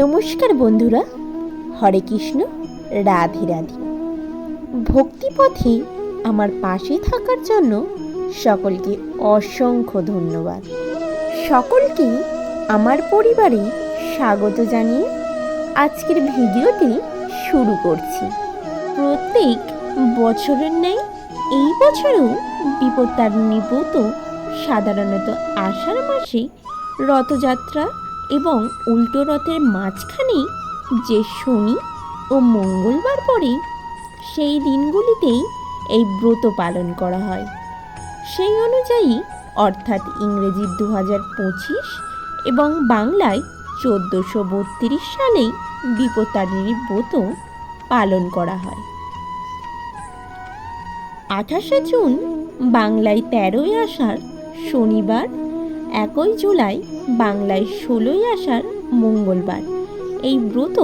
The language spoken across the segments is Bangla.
নমস্কার বন্ধুরা, হরে কৃষ্ণ, রাধে রাধে। ভক্তিপথে আমার পাশে থাকার জন্য সকলকে অসংখ্য ধন্যবাদ। সকলকে আমার পরিবারে স্বাগত জানিয়ে আজকের ভিডিওটি শুরু করছি। প্রত্যেক বছরের ন্যায় এই বছরও বিপত্তারিণী ব্রত সাধারণত আষাঢ় মাসে রথযাত্রা এবং উল্টো রথের মাঝখানে যে শনি ও মঙ্গলবার পড়ে, সেই দিনগুলিতেই এই ব্রত পালন করা হয়। সেই অনুযায়ী, অর্থাৎ ইংরেজি দু পঁচিশ এবং বাংলায় চোদ্দোশো বত্রিশ সালেই বিপত্তারিণী ব্রত পালন করা হয়। আঠাশে জুন, বাংলায় তেরোই আষাঢ়, শনিবার একই জুলাই বাংলায় ষোলোই আষাঢ় মঙ্গলবার। এই ব্রত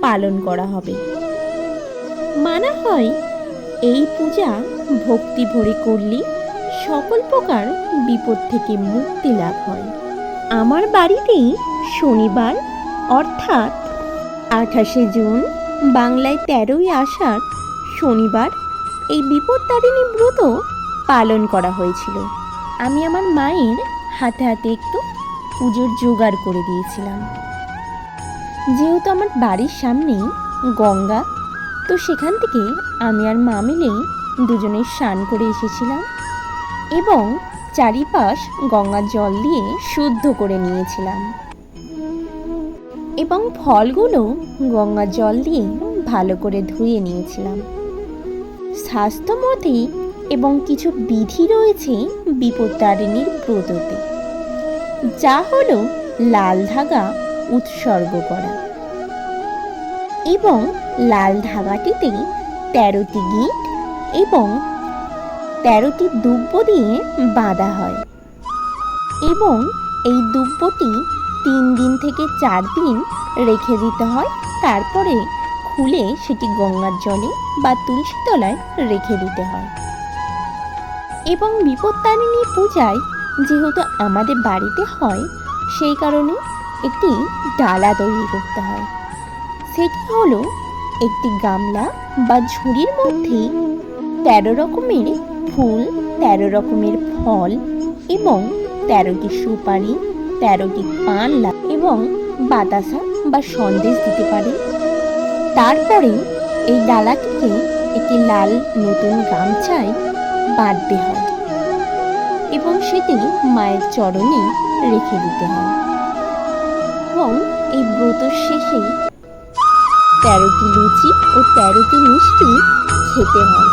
পালন করা হবে। মানা হয় এই পূজা ভক্তি ভরে করলে সকল প্রকার বিপদ থেকে মুক্তি লাভ হয়। আমার বাড়িতেই শনিবার, অর্থাৎ আঠাশে জুন, বাংলায় তেরোই আষাঢ় শনিবার এই বিপত্তারিণী ব্রত পালন করা হয়েছিল। আমি আমার মায়ের হাতে হাতে একটু পুজোর জোগাড় করে দিয়েছিলাম। যেহেতু আমার বাড়ির সামনেই গঙ্গা, তো সেখান থেকে আমি আর মা মিলে দুজনে স্নান করে এসেছিলাম এবং চারিপাশ গঙ্গার জল দিয়ে শুদ্ধ করে নিয়েছিলাম। এবং ফলগুলো গঙ্গার জল দিয়ে ভালো করে ধুয়ে নিয়েছিলাম। স্বাস্থ্যমতে এবং কিছু বিধি রয়েছে বিপত্তারিণীর ব্রততে যা হলো লাল ধাগা উৎসর্গ করা। এবং লাল ধাগাটিতে তেরোটি গিট এবং তেরোটি দুব্য দিয়ে বাঁধা হয়। এবং এই দুব্যটি তিন দিন থেকে চার দিন রেখে দিতে হয়। তারপরে খুলে সেটি গঙ্গার জলে বা তুলসী তলায় রেখে দিতে হয়। এবং বিপত্তারিণী পূজায় যেহেতু আমাদের বাড়িতে হয়, সেই কারণে একটি ডালা তৈরি করতে হয়। সেটি হলো একটি গামলা বা ঝুড়ির মধ্যে তেরো রকমের ফুল, তেরো রকমের ফল এবং তেরোটি সুপারি, তেরোটি পান লা- এবং বাতাসা বা সন্দেশ দিতে পারে। তারপরে এই ডালাটিকে একটি লাল নতুন গামছায় বাঁধতে হয়। এবং সেটি মায়ের চরণে রেখে দিতে হয়। এবং এই ব্রত শেষে তেরোটি লুচি ও তেরোটি মিষ্টি খেতে হয়।